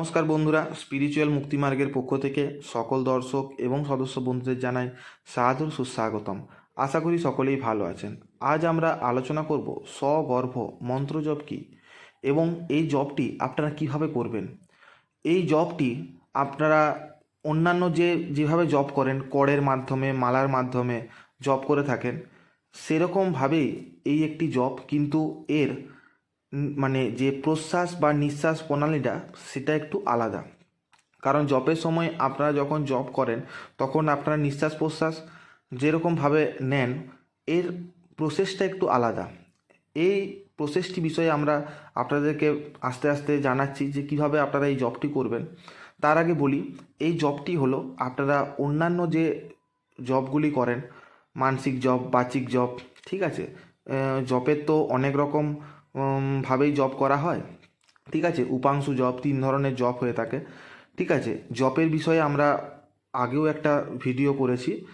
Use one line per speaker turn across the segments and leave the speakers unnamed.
নমস্কার বন্ধুরা স্পিরিচুয়াল মুক্তিমার্গের পক্ষ থেকে সকল দর্শক এবং সদস্য বন্ধুদের জানাই সাদর সুস্বাগতম। আশা করি সকলেই ভালো আছেন। আজ আমরা আলোচনা করব স্বগর্ভ মন্ত্র জপ কী এবং এই জপটি আপনারা কীভাবে করবেন? এই জপটি আপনারা অন্যান্য যে যেভাবে জপ করেন কড়ের মাধ্যমে, মালার মাধ্যমে জপ করে থাকেন, সেরকমভাবেই এই একটি জপ কিন্তু এর মানে যে প্রশ্বাস বা নিঃশ্বাস প্রণালীটা, সেটা একটু আলাদা। কারণ জপের সময় আপনারা যখন জপ করেন, তখন আপনারা নিঃশ্বাস প্রশ্বাস যেরকমভাবে নেন, এর প্রসেসটা একটু আলাদা। এই প্রসেসটি বিষয়ে আমরা আপনাদেরকে আস্তে আস্তে জানাচ্ছি যে কীভাবে আপনারা এই জবটি করবেন। তার আগে বলি, এই জবটি হলো আপনারা অন্যান্য যে জবগুলি করেন, মানসিক জব বাচিক জব ঠিক আছে? জপের তো অনেক রকম ভাবেই জব করা হয়। ঠিক আছে? উপাংশু জব তিন ধরনের জব হয়ে থাকে। ঠিক আছে? জবের বিষয়ে আমরা আগেও একটা ভিডিও করেছি।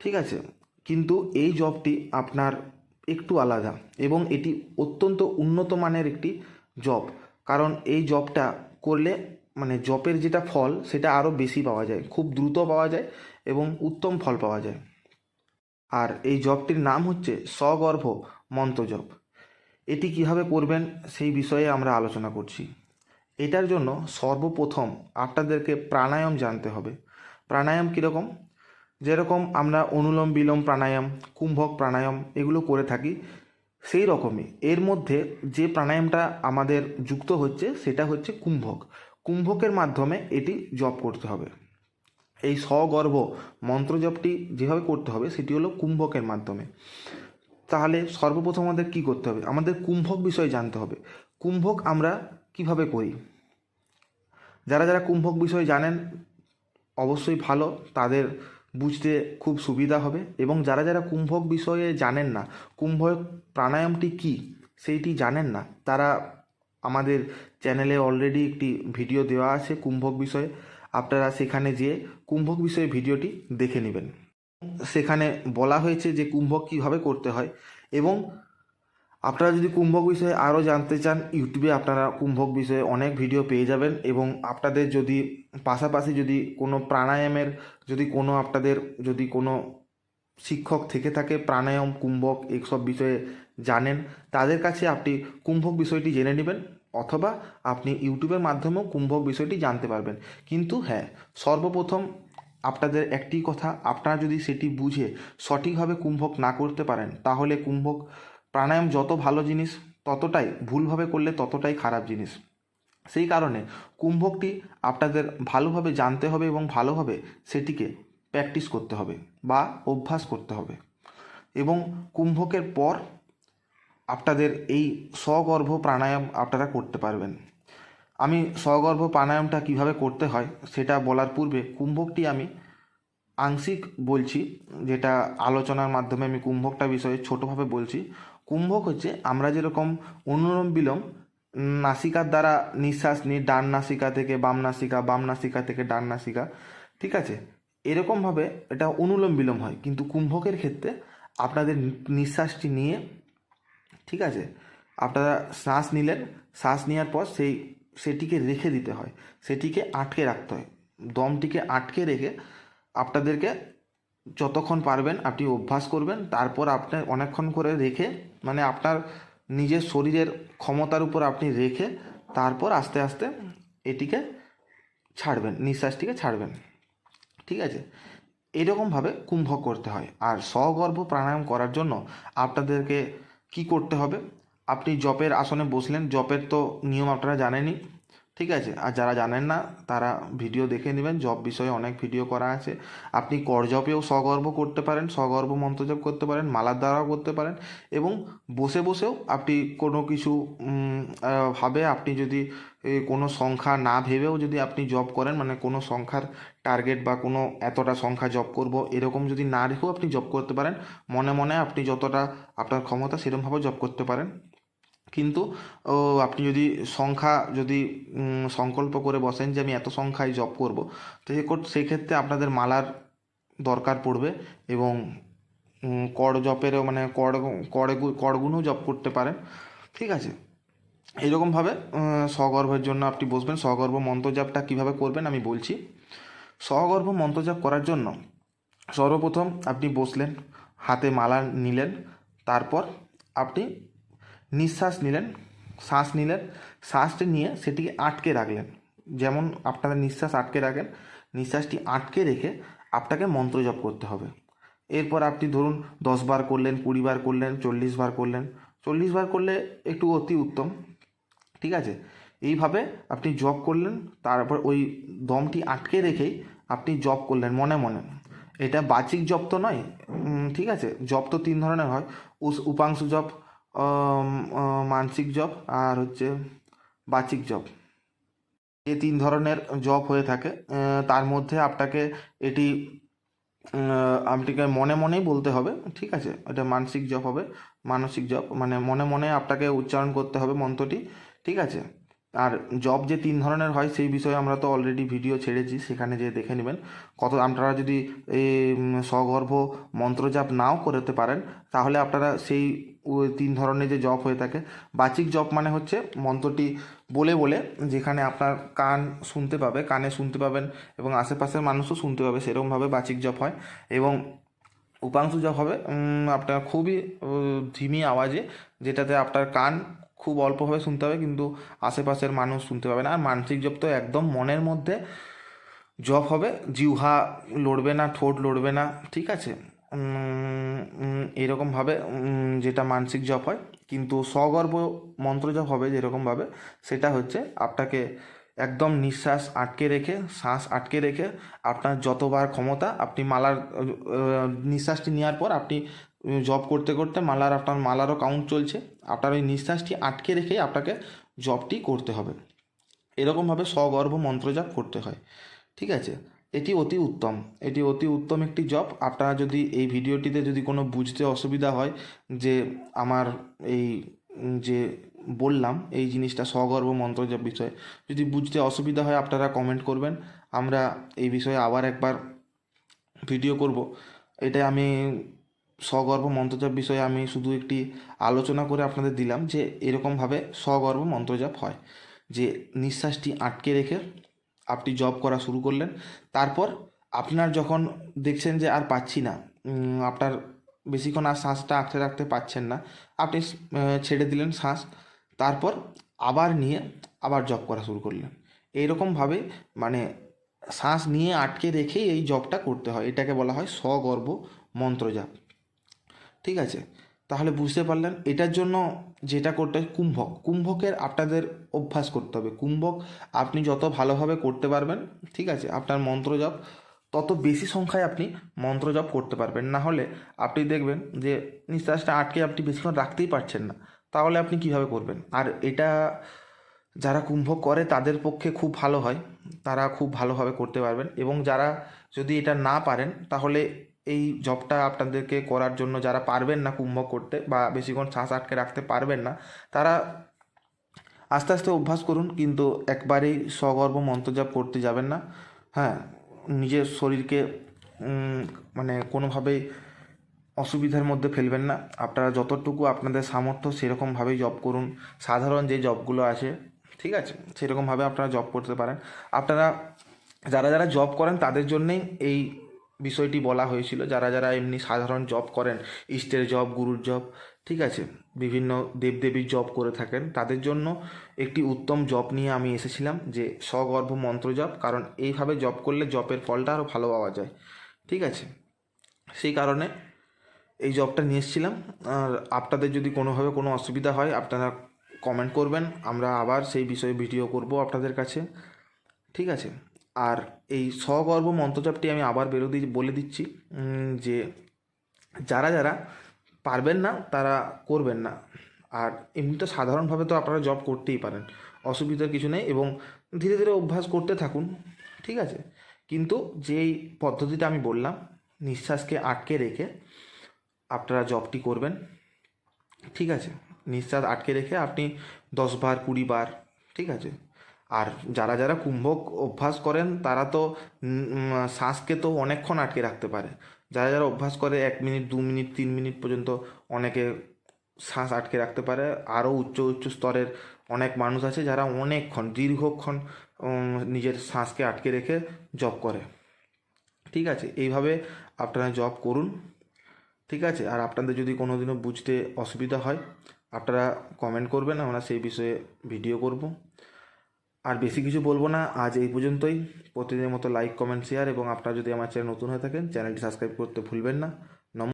ঠিক আছে? কিন্তু এই জবটি আপনার একটু আলাদা এবং এটি অত্যন্ত উন্নত মানের একটি জব কারণ এই জবটা করলে মানে জপের যেটা ফল, সেটা আরও বেশি পাওয়া যায়। খুব দ্রুত পাওয়া যায় এবং উত্তম ফল পাওয়া যায়। আর এই জবটির নাম হচ্ছে স্বগর্ভ মন্ত্র জপ এটি কীভাবে করবেন সেই বিষয়ে আমরা আলোচনা করছি। এটার জন্য সর্বপ্রথম আপনাদেরকে প্রাণায়াম জানতে হবে। প্রাণায়াম কীরকম? যেরকম আমরা অনুলোম বিলোম প্রাণায়াম, কুম্ভক প্রাণায়াম এগুলো করে থাকি, সেই রকমই। এর মধ্যে যে প্রাণায়ামটা আমাদের যুক্ত হচ্ছে সেটা হচ্ছে কুম্ভক। কুম্ভকের মাধ্যমে এটি জপ করতে হবে। এই স্বগর্ভ মন্ত্র জপটি যেভাবে করতে হবে সেটি হলো কুম্ভকের মাধ্যমে। তাহলে সর্বপ্রথম আমাদের কী করতে হবে? আমাদের কুম্ভক বিষয়ে জানতে হবে। কুম্ভক আমরা কীভাবে করি? যারা যারা কুম্ভক বিষয়ে জানেন, অবশ্যই ভালো, তাদের বুঝতে খুব সুবিধা হবে। এবং যারা যারা কুম্ভক বিষয়ে জানেন না, কুম্ভক প্রাণায়ামটি কী সেইটি জানেন না, তারা আমাদের চ্যানেলে অলরেডি একটি ভিডিও দেওয়া আছে কুম্ভক বিষয়ে। আপনারা সেখানে যেয়ে কুম্ভক বিষয়ে ভিডিওটি দেখে নেবেন। সেখানে বলা হয়েছে যে কুম্ভক কীভাবে করতে হয় এবং আপনারা যদি কুম্ভক বিষয়ে আরও জানতে চান, ইউটিউবে আপনারা কুম্ভক বিষয়ে অনেক ভিডিও পেয়ে যাবেন এবং আপনাদের যদি পাশাপাশি যদি কোনো প্রাণায়ামের যদি কোনো আপনাদের যদি কোনো শিক্ষক থেকে থাকে, প্রাণায়াম, কুম্ভক এইসব বিষয়ে জানেন, তাদের কাছে আপনি কুম্ভক বিষয়টি জেনে নেবেন অথবা আপনি ইউটিউবের মাধ্যমেও কুম্ভক বিষয়টি জানতে পারবেন। কিন্তু হ্যাঁ সর্বপ্রথম আপনাদের একটি কথা, আপনারা যদি সেটি বুঝে সঠিকভাবে কুম্ভক না করতে পারেন, তাহলে কুম্ভক প্রাণায়াম যত ভালো জিনিস, ততটাই ভুলভাবে করলে ততটাই খারাপ জিনিস। সেই কারণে কুম্ভকটি আপনাদের ভালোভাবে জানতে হবে এবং ভালোভাবে সেটিকে প্র্যাকটিস করতে হবে বা অভ্যাস করতে হবে। এবং কুম্ভকের পর আপনাদের এই স্বগর্ভ প্রাণায়াম আপনারা করতে পারবেন। আমি স্বগর্ভ প্রাণায়ামটা কীভাবে করতে হয় সেটা বলার পূর্বে কুম্ভকটি আমি আংশিক বলছি, যেটা আলোচনার মাধ্যমে আমি কুম্ভকটা বিষয়ে ছোটোভাবে বলছি। কুম্ভক হচ্ছে আমরা যেরকম অনুলোম বিলোম, নাসিকার দ্বারা নিঃশ্বাস নিই, ডান নাসিকা থেকে বাম নাসিকা বাম নাসিকা থেকে ডান নাসিকা, ঠিক আছে? এরকমভাবে এটা অনুলোম বিলোম হয়, কিন্তু কুম্ভকের ক্ষেত্রে আপনাদের নিঃশ্বাসটি নিয়ে, ঠিক আছে? আপনারা শ্বাস নিলেন, শ্বাস নেওয়ার পর সেই সেটিকে রেখে দিতে হয়। সেটিকে আটকে রাখতে হয়। দমটিকে আটকে রেখে আপনাদেরকে যতক্ষণ পারবেন আপনি অভ্যাস করবেন। তারপর আপনার অনেকক্ষণ করে রেখে মানে আপনার নিজের শরীরের ক্ষমতার উপর আপনি রেখে তারপর আস্তে আস্তে এটিকে ছাড়বেন, নিঃশ্বাসটিকে ছাড়বেন। ঠিক আছে? এরকমভাবে কুম্ভ করতে হয়। আর স্বগর্ভ প্রাণায়াম করার জন্য আপনাদেরকে কি করতে হবে? আপনি জপের আসনে বসলেন, জপের তো নিয়ম আপনারা জানেনই, ঠিক আছে? আর যারা জানেন না, তারা ভিডিও দেখে নেবেন, জপ বিষয়ে অনেক ভিডিও করা আছে। আপনি করজপেও স্বগর্ভ করতে পারেন স্বগর্ভ মন্ত্রজপ করতে পারেন, মালার দ্বারাও করতে পারেন এবং বসে বসেও আপনি কোনো কিছু ভাবে আপনি যদি কোনো সংখ্যা না ভেবেও যদি আপনি জব করেন মানে কোনো সংখ্যার টার্গেট বা কোনো এতটা সংখ্যা জব করব, এরকম যদি না রেখেও আপনি জব করতে পারেন, মনে মনে আপনি যতটা আপনার ক্ষমতা সেরকমভাবে জব করতে পারেন। কিন্তু আপনি যদি সংখ্যা যদি সংকল্প করে বসেন যে আমি এত সংখ্যায় জব করব তো সেক্ষেত্রে আপনাদের মালার দরকার পড়বে এবং কর জপেরও মানে কর কড়ে কড়গুণও জপ করতে পারেন। ঠিক আছে? এইরকমভাবে আহ, স্বগর্ভের জন্য আপনি বসবেন। স্বগর্ভ মন্ত্রজাপটা কীভাবে করবেন আমি বলছি। স্বগর্ভ মন্ত্রজাপ করার জন্য সর্বপ্রথম আপনি বসলেন হাতে মালা নিলেন তারপর আপনি নিঃশ্বাস নিলেন, শ্বাস নিলেন শ্বাসটি নিয়ে সেটিকে আটকে রাখলেন। যেমন আপনারা নিঃশ্বাস আটকে রাখেন, নিঃশ্বাসটি আটকে রেখে আপনাকে মন্ত্র জপ করতে হবে। এরপর আপনি ধরুন দশ বার করলেন, কুড়ি বার করলেন, চল্লিশ বার করলেন। চল্লিশ বার করলে একটু অতি উত্তম, ঠিক আছে? এইভাবে আপনি জব করলেন, তারপর ওই দমটি আটকে রেখেই আপনি জব করলেন মনে মনে। এটা বাচিক জব তো নয় ঠিক আছে? জব তো তিন ধরনের হয়। উপাংশু জব মানসিক জব আর হচ্ছে বাচিক জব এই তিন ধরনের জব হয়ে থাকে। তার মধ্যে আপনাকে এটি আপনাকে মনে মনেই বলতে হবে ঠিক আছে? এটা মানসিক জব হবে মানসিক জব মানে মনে মনে আপনাকে উচ্চারণ করতে হবে মন্ত্রটি ঠিক আছে? আর জব যে তিন ধরনের হয় সেই বিষয়ে আমরা তো অলরেডি ভিডিও ছেড়েছি সেখানে যে দেখে নেবেন। কত আপনারা যদি এই উম, স্বগর্ভ মন্ত্রজাপ নাও করতে পারেন তাহলে আপনারা সেই তিন ধরনের যে জপ হয়ে থাকে। বাচিক জপ মানে হচ্ছে মন্ত্রটি বলে বলে যেখানে আপনার কান শুনতে পাবে, কানে শুনতে পাবেন এবং আশেপাশের মানুষও শুনতে পাবে, সেরকমভাবে বাচিক জপ হয়। এবং উপাংশু জপ হবে আপনার খুবই ধিমি আওয়াজে, যেটাতে আপনার কান খুব অল্পভাবে শুনতে হবে কিন্তু আশেপাশের মানুষ শুনতে পাবে না। আর মানসিক জপ তো একদম মনের মধ্যে জপ হবে, জিহ্বা লড়বে না, ঠোঁট লড়বে না, ঠিক আছে? এরকমভাবে যেটা মানসিক জপ হয়, কিন্তু স্বগর্ভ মন্ত্র জপ হবে যেরকমভাবে সেটা হচ্ছে আপনাকে একদম নিঃশ্বাস আটকে রেখে, শ্বাস আটকে রেখে আপনার যতবার ক্ষমতা, আপনি মালার নিঃশ্বাসটি নেওয়ার পর আপনি জব করতে করতে মালার আপনার মালারও কাউন্ট চলছে, আপনার ওই নিঃশ্বাসটি আটকে রেখেই আপনাকে জবটি করতে হবে। এরকমভাবে স্বগর্ভ মন্ত্রজাপ করতে হয়, ঠিক আছে? এটি অতি উত্তম। এটি অতি উত্তম একটি জব আপনারা যদি এই ভিডিওটিতে যদি কোনো বুঝতে অসুবিধা হয় যে আমার এই যে বললাম এই জিনিসটা স্বগর্ভ মন্ত্রজাপ বিষয়ে, যদি বুঝতে অসুবিধা হয় আপনারা কমেন্ট করবেন। আমরা এই বিষয়ে আবার একবার ভিডিও করব। এটা আমি স্বগর্ভ মন্ত্রজাপ বিষয়ে আমি শুধু একটি আলোচনা করে আপনাদের দিলাম যে এরকমভাবে স্বগর্ভ মন্ত্রজাপ হয়। যে নিঃশ্বাসটি আটকে রেখে আপনি জব করা শুরু করলেন। তারপর আপনার যখন দেখছেন যে আর পাচ্ছি না আপনার বেশিক্ষণ আর শ্বাসটা আঁকড়ে রাখতে পারছেন না, আপনি ছেড়ে দিলেন শ্বাস, তারপর আবার নিয়ে আবার জব করা শুরু করলেন। এইরকমভাবে মানে শ্বাস নিয়ে আটকে রেখেই এই জবটা করতে হয়। এটাকে বলা হয় স্বগর্ভ মন্ত্রজাপ। ঠিক আছে? তাহলে বুঝতে পারলেন, এটার জন্য যেটা করতে হয় কুম্ভক। কুম্ভকের আপনাদের অভ্যাস করতে হবে। কুম্ভক আপনি যত ভালোভাবে করতে পারবেন, ঠিক আছে, আপনার মন্ত্র জপ, তত বেশি সংখ্যায় আপনি মন্ত্র জপ করতে পারবেন। না হলে আপনি দেখবেন যে নিঃশ্বাসটা আটকে আপনি বেশিক্ষণ রাখতেই পারছেন না। তাহলে আপনি কীভাবে করবেন? আর এটা যারা কুম্ভক করে, তাদের পক্ষে খুব ভালো হয়। তারা খুব ভালোভাবে করতে পারবেন। এবং যারা যদি এটা না পারেন, তাহলে এই জবটা আপনাদেরকে করার জন্য যারা পারবেন না কুম্ভ করতে বা বেশিক্ষণ শ্বাস আটকে রাখতে পারবেন না, তারা আস্তে আস্তে অভ্যাস করুন, কিন্তু একবারেই সগর্ব মন্ত্রজাপ করতে যাবেন না। হ্যাঁ নিজের শরীরকে মানে কোনোভাবেই অসুবিধার মধ্যে ফেলবেন না। আপনারা যতটুকু আপনাদের সামর্থ্য সেরকমভাবেই জব করুন। সাধারণ যে জবগুলো আছে, ঠিক আছে? সেরকমভাবে আপনারা জব করতে পারেন। আপনারা, যারা যারা জব করেন, তাদের জন্যেই এই বিষয়টি বলা হয়েছিল, যারা যারা এমনি সাধারণ জব করেন ইষ্টের জব গুরুর জব ঠিক আছে? বিভিন্ন দেবদেবীর জব করে থাকেন। তাদের জন্য একটি উত্তম জব নিয়ে আমি এসেছিলাম, যে স্বগর্ভ মন্ত্র জব কারণ এইভাবে জব করলে জবের ফলটা আরও ভালো পাওয়া যায়, ঠিক আছে? সেই কারণে এই জবটা নিয়ে এসেছিলাম। আর আপনাদের যদি কোনোভাবে কোনো অসুবিধা হয়, আপনারা কমেন্ট করবেন, আমরা আবার সেই বিষয়ে ভিডিও করব আপনাদের কাছে, ঠিক আছে? আর এই স্বগর্ভ মন্ত্রজাপটি আমি আবার বেরো দিয়ে বলে দিচ্ছি যে যারা যারা পারবেন না, তারা করবেন না। আর এমনিতে সাধারণভাবে তো আপনারা জব করতেই পারেন, অসুবিধার কিছু নেই এবং ধীরে ধীরে অভ্যাস করতে থাকুন, ঠিক আছে? কিন্তু যেই পদ্ধতিটা আমি বললাম, নিঃশ্বাসকে আটকে রেখে আপনারা জবটি করবেন, ঠিক আছে? নিঃশ্বাস আটকে রেখে আপনি দশ বার, কুড়ি বার, ঠিক আছে? আর যারা যারা কুম্ভক অভ্যাস করেন, তারা তো শ্বাসকে তো অনেকক্ষণ আটকে রাখতে পারে। যারা যারা অভ্যাস করে, এক মিনিট, দু মিনিট, তিন মিনিট পর্যন্ত অনেকে শ্বাস আটকে রাখতে পারে। আরও উচ্চ উচ্চ স্তরের অনেক মানুষ আছে যারা অনেকক্ষণ, দীর্ঘক্ষণ নিজের শ্বাসকে আটকে রেখে জব করে। ঠিক আছে, এইভাবে আপনারা জব করুন। ঠিক আছে, আর আপনাদের যদি কোনো দিনও বুঝতে অসুবিধা হয়, আপনারা কমেন্ট করবেন, আমরা সেই বিষয়ে ভিডিও করব। আর বেশি কিছু বলব না। আজ এই পর্যন্তই। প্রতিদিনের মতো লাইক কমেন্ট শেয়ার এবং আপনারা যদি আমার চ্যানেল নতুন হয়ে থাকেন চ্যানেলটি সাবস্ক্রাইব করতে ভুলবেন না।